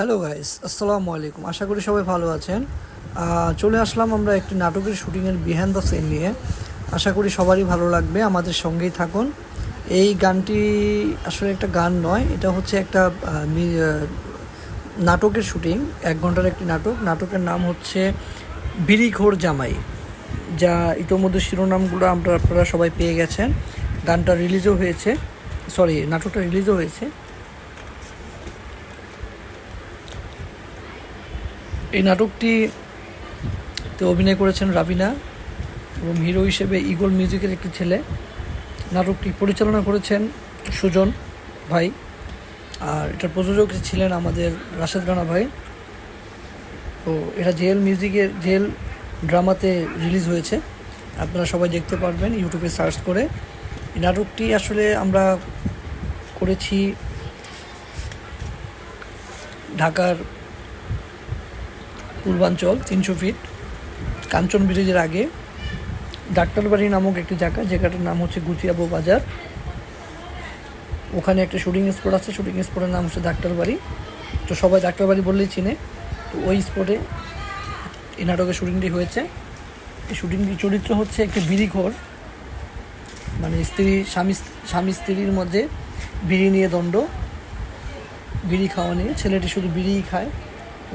Hello guys আসসালামু আলাইকুম আশা করি সবাই ভালো আছেন। চলে আসলাম আমরা একটি নাটকের শুটিংয়ের বিহাইন্ড দ্য সিন নিয়ে। আশা করি সবারই ভালো লাগবে। আমাদের সঙ্গেই থাকুন। এই গানটি আসলে একটা গান নয়, এটা হচ্ছে একটা নাটকের শুটিং এক ঘণ্টার একটি নাটক। নাটকের নাম হচ্ছে বিড়িঘোর জামাই, যা ইতোমধ্যে শিরোনামগুলো আমরা আপনারা সবাই পেয়ে গেছেন। গানটা রিলিজও হয়েছে সরি নাটকটা রিলিজও হয়েছে। এই নাটকটিতে অভিনয় করেছেন রাবিনা এবং হিরো হিসেবে ইগল মিউজিকের একটি ছেলে। নাটকটি পরিচালনা করেছেন সুজন ভাই। আর এটার প্রযোজক ছিলেন আমাদের রাশেদ রানা ভাই। তো এটা জেল মিউজিকের জেল ড্রামাতে রিলিজ হয়েছে। আপনারা সবাই দেখতে পারবেন, ইউটিউবে সার্চ করে। এই নাটকটি আসলে আমরা করেছি ঢাকার পূর্বাঞ্চল, তিনশো ফিট কাঞ্চন ব্রিজের আগে। ডাক্তারবাড়ি নামক একটি জায়গা, জায়গাটার নাম হচ্ছে গুচিয়াবু বাজার। ওখানে একটা শুটিং স্পট আছে শুটিং স্পটের নাম হচ্ছে ডাক্তারবাড়ি। তো সবাই ডাক্তারবাড়ি বললেই চিনে। তো ওই স্পটে এই নাটকের শুটিংটি হয়েছে। এই শুটিংটি চরিত্র হচ্ছে একটি বিড়িঘর। মানে স্ত্রী, স্বামী স্বামী স্ত্রীর মধ্যে বিড়ি নিয়ে দণ্ড। বিড়ি খাওয়া নিয়ে ছেলেটি শুধু বিড়িই খায়।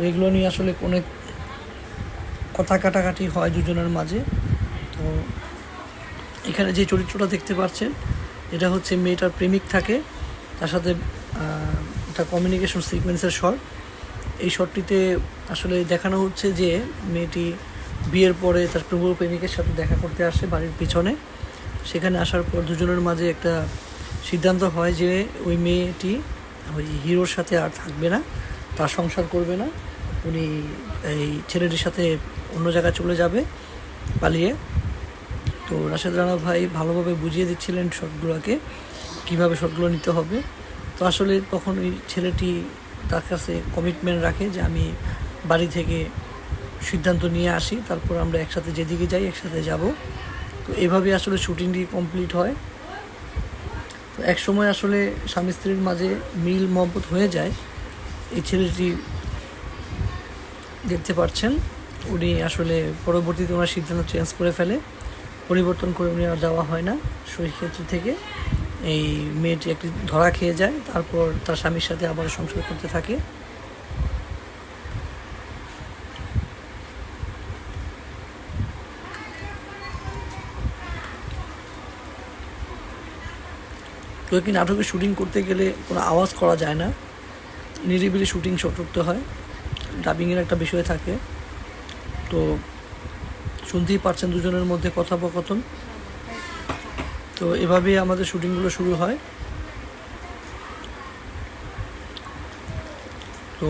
এগুলো নিয়ে আসলে অনেক কথা কাটাকাটি হয় দুজনের মাঝে। তো এখানে যে চরিত্রটা দেখতে পাচ্ছেন, এটা হচ্ছে মেয়েটার প্রেমিক থাকে। তার সাথে একটা কমিউনিকেশন সিকোয়েন্সের শট এই শটটিতে আসলে দেখানো হচ্ছে যে মেয়েটি বিয়ের পরে তার প্রভু প্রেমিকের সাথে দেখা করতে আসে বাড়ির পিছনে। সেখানে আসার পর দুজনের মাঝে একটা সিদ্ধান্ত হয় যে ওই মেয়েটি, ওই হিরোর সাথে আর থাকবে না। তার সংসার করবে না। উনি এই ছেলেটির সাথে অন্য জায়গায় চলে যাবে, পালিয়ে। তো রাশেদ রানা ভাই ভালোভাবে বুঝিয়ে দিচ্ছিলেন শটগুলোকে কীভাবে শটগুলো নিতে হবে। তো আসলে তখন ওই ছেলেটি তার কাছে কমিটমেন্ট রাখে যে আমি বাড়ি থেকে সিদ্ধান্ত নিয়ে আসি, তারপর আমরা একসাথে যেদিকে যাই একসাথে যাব। তো এভাবে আসলে শুটিংটি কমপ্লিট হয়। তো এক সময় আসলে স্বামী স্ত্রীর মাঝে মিল মহব্বত হয়ে যায়। এই ছেলেটি দেখতে পাচ্ছেন। উনি আসলে পরবর্তীতে ওনার সিদ্ধান্ত চেঞ্জ করে ফেলে। পরিবর্তন করে উনি আর যাওয়া হয় না সেই ক্ষেত্র থেকে। এই মেয়েটি একটি ধরা খেয়ে যায়, তারপর তার স্বামীর সাথে আবার সংসার করতে থাকে। তো একটি নাটকের শুটিং করতে গেলে কোনো আওয়াজ করা যায় না। নিরিবিলি শুটিং শট করতে হয় ডাবিংয়ের একটা বিষয় থাকে। তো শুনতেই পারছেন দুজনের মধ্যে কথোপকথন। তো এভাবেই আমাদের শুটিংগুলো শুরু হয়। তো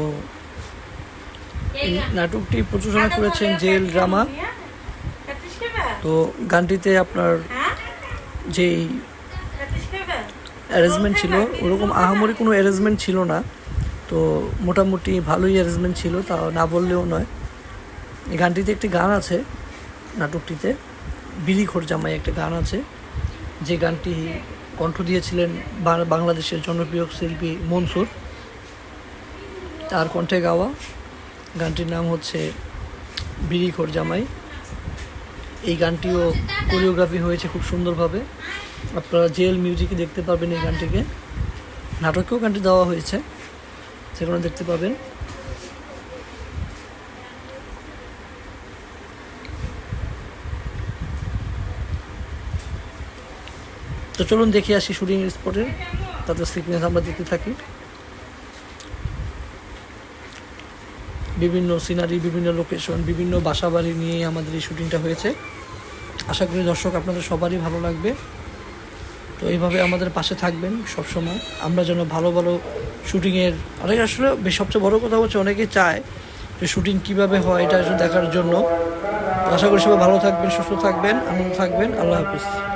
নাটকটি প্রযোজনা করেছেন জেল ড্রামা। তো গানটিতে আপনার যেই অ্যারেঞ্জমেন্ট ছিল ওরকম আহামরি কোনো অ্যারেঞ্জমেন্ট ছিল না। তো মোটামুটি ভালোই অ্যারেঞ্জমেন্ট ছিল, তা না বললেও নয়। এই গানটিতে একটি গান আছে, নাটকটিতে। বিড়ি খোর জামাই একটা গান আছে, যে গানটি কণ্ঠ দিয়েছিলেন বাংলাদেশের জনপ্রিয় শিল্পী মনসুর। তার কণ্ঠে গাওয়া গানটির নাম হচ্ছে বিড়ি খোর জামাই। এই গানটিও কোরিওগ্রাফি হয়েছে খুব সুন্দরভাবে। আপনারা জেল মিউজিকে দেখতে পাবেন এই গানটিকে। নাটকেও গানটি দেওয়া হয়েছে। সেগুলো দেখতে পাবেন। তো চলুন দেখে আসি শুটিং স্পটে তাদের সিকোয়েন্স আমরা দেখতে থাকি। বিভিন্ন সিনারি বিভিন্ন লোকেশন বিভিন্ন বাসা বাড়ি নিয়ে আমাদের এই শুটিংটা হয়েছে। আশা করি দর্শক, আপনাদের সবারই ভালো লাগবে। তো এইভাবে আমাদের পাশে থাকবেন সবসময়। আমরা যেন ভালো ভালো শ্যুটিংয়ের অনেক আসলে সবচেয়ে বড় কথা হচ্ছে অনেকে চায় যে শ্যুটিং কীভাবে হয় এটা দেখার জন্য। আশা করি সবাই ভালো থাকবেন, সুস্থ থাকবেন, আনন্দ থাকবেন। আল্লাহ হাফিজ।